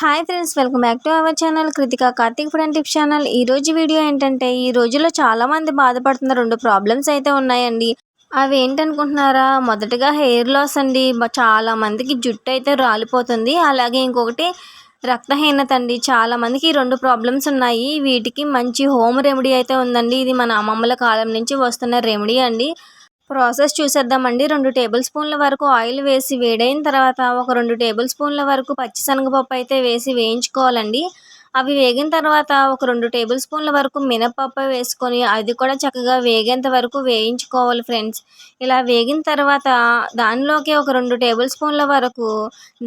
Hi friends welcome back to our channel Krithika Karthik food and tips channel. ఈ రోజు video ఏంటంటే ఈ రోజుల్లో చాలామంది బాధపడుతున్న రెండు ప్రాబ్లమ్స్ అయితే ఉన్నాయండి. అవి ఏంటనుకుంటున్నారా? మొదటగా హెయిర్ లాస్ అండి. చాలామందికి చాలా మందికి జుట్టు అయితే రాలిపోతుంది. అలాగే ఇంకొకటి రక్తహీనత అండి. చాలా మందికి ఈ రెండు ప్రాబ్లమ్స్ ఉన్నాయి. వీటికి మంచి హోమ్ రెమెడీ అయితే ఉందండి. ఇది మన అమ్మమ్మల కాలం నుంచి వస్తున్న రెమెడీ అండి. ప్రాసెస్ చూసేద్దామండి. రెండు టేబుల్ స్పూన్ల వరకు ఆయిల్ వేసి వేడైన తర్వాత ఒక రెండు టేబుల్ స్పూన్ల వరకు పచ్చి శనగపప్పు అయితే వేసి వేయించుకోవాలండి. అవి వేగిన తర్వాత ఒక రెండు టేబుల్ స్పూన్ల వరకు మినపప్పు వేసుకొని అది కూడా చక్కగా వేగేంత వరకు వేయించుకోవాలి ఫ్రెండ్స్. ఇలా వేగిన తర్వాత దానిలోకి ఒక రెండు టేబుల్ స్పూన్ల వరకు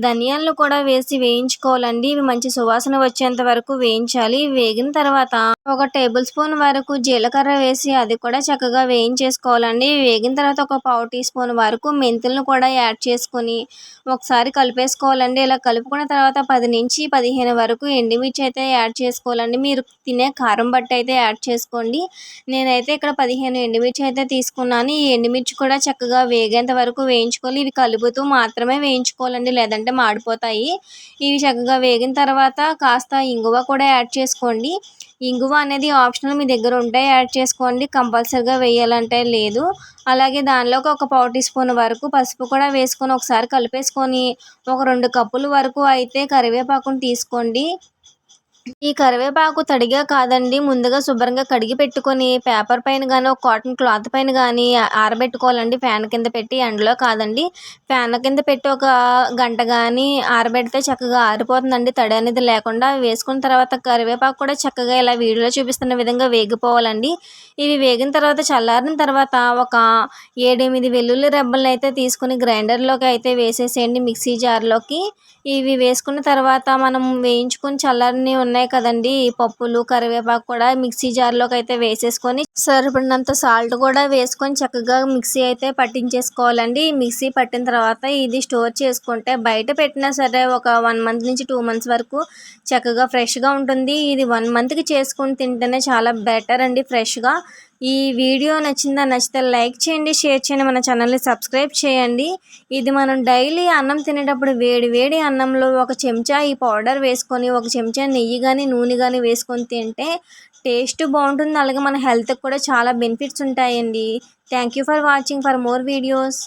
ధనియాలను కూడా వేసి వేయించుకోవాలండి. ఇవి మంచి సువాసన వచ్చేంత వరకు వేయించాలి. వేగిన తర్వాత ఒక టేబుల్ స్పూన్ వరకు జీలకర్ర వేసి అది కూడా చక్కగా వేయించేసుకోవాలండి. వేగిన తర్వాత ఒక పావు టీ స్పూన్ వరకు మెంతులను కూడా యాడ్ చేసుకొని ఒకసారి కలిపేసుకోవాలండి. ఇలా కలుపుకున్న తర్వాత పది నుంచి పదిహేను వరకు ఎండుమిర్చి అయితే యాడ్ చేసుకోవాలండి. మీరు తినే కారం బట్టి అయితే యాడ్ చేసుకోండి. నేనైతే ఇక్కడ పదిహేను ఎండుమిర్చి అయితే తీసుకున్నాను. ఈ ఎండుమిర్చి కూడా చక్కగా వేగేంత వరకు వేయించుకోవాలి. ఇవి కలుపుతూ మాత్రమే వేయించుకోవాలండి. లేదంటే మాడిపోతాయి. ఇవి చక్కగా వేగిన తర్వాత కాస్త ఇంగువ కూడా యాడ్ చేసుకోండి. ఇంగువ అనేది ఆప్షనల్ మీ దగ్గర ఉంటే యాడ్ చేసుకోండి. కంపల్సరిగా వేయాలంటే లేదు. అలాగే దానిలోకి ఒక పావు టీ స్పూన్ వరకు పసుపు కూడా వేసుకొని ఒకసారి కలిపేసుకొని ఒక రెండు కప్పుల వరకు అయితే కరివేపాకును తీసుకోండి. ఈ కరివేపాకు తడిగా కాదండి ముందుగా శుభ్రంగా కడిగి పెట్టుకొని పేపర్ పైన కానీ ఒక కాటన్ క్లాత్ పైన కానీ ఆరబెట్టుకోవాలండి. ఫ్యాన్ కింద పెట్టి ఎండలో కాదండి. ఫ్యాన్ కింద పెట్టి ఒక గంట కానీ ఆరబెడితే చక్కగా ఆరిపోతుందండి. తడి అనేది లేకుండా వేసుకున్న తర్వాత కరివేపాకు కూడా చక్కగా ఇలా వీడియోలో చూపిస్తున్న విధంగా వేగిపోవాలండి. ఇవి వేగిన తర్వాత చల్లారిన తర్వాత ఒక ఏడెనిమిది వెల్లుల్లి రెబ్బలను అయితే తీసుకుని గ్రైండర్లోకి అయితే వేసేసేయండి మిక్సీ జార్లోకి. ఇవి వేసుకున్న తర్వాత మనం వేయించుకుని చల్లారని ఉన్నాయి కదండి. పప్పులు కరివేపాకు కూడా మిక్సీ జార్లోకి అయితే వేసేసుకొని సరిపడినంత సాల్ట్ కూడా వేసుకొని చక్కగా మిక్సీ అయితే పట్టించేసుకోవాలండి. మిక్సీ పట్టిన తర్వాత ఇది స్టోర్ చేసుకుంటే బయట పెట్టినా సరే ఒక వన్ మంత్ నుంచి టూ మంత్స్ వరకు చక్కగా ఫ్రెష్గా ఉంటుంది. ఇది వన్ మంత్కి చేసుకొని తింటేనే చాలా బెటర్ అండి ఫ్రెష్గా. ఈ వీడియో నచ్చిందా నచ్చితే లైక్ చేయండి షేర్ చేయండి మన ఛానల్ని సబ్స్క్రైబ్ చేయండి. ఇది మనం డైలీ అన్నం తినేటప్పుడు వేడి వేడి అన్నంలో ఒక చెంచా ఈ పౌడర్ వేసుకొని ఒక చెంచా నెయ్యి కానీ నూనె కానీ వేసుకొని తింటే టేస్ట్ బాగుంటుంది. అలాగే మన హెల్త్కి కూడా చాలా బెనిఫిట్స్ ఉంటాయండి. Thank you for watching. For more videos.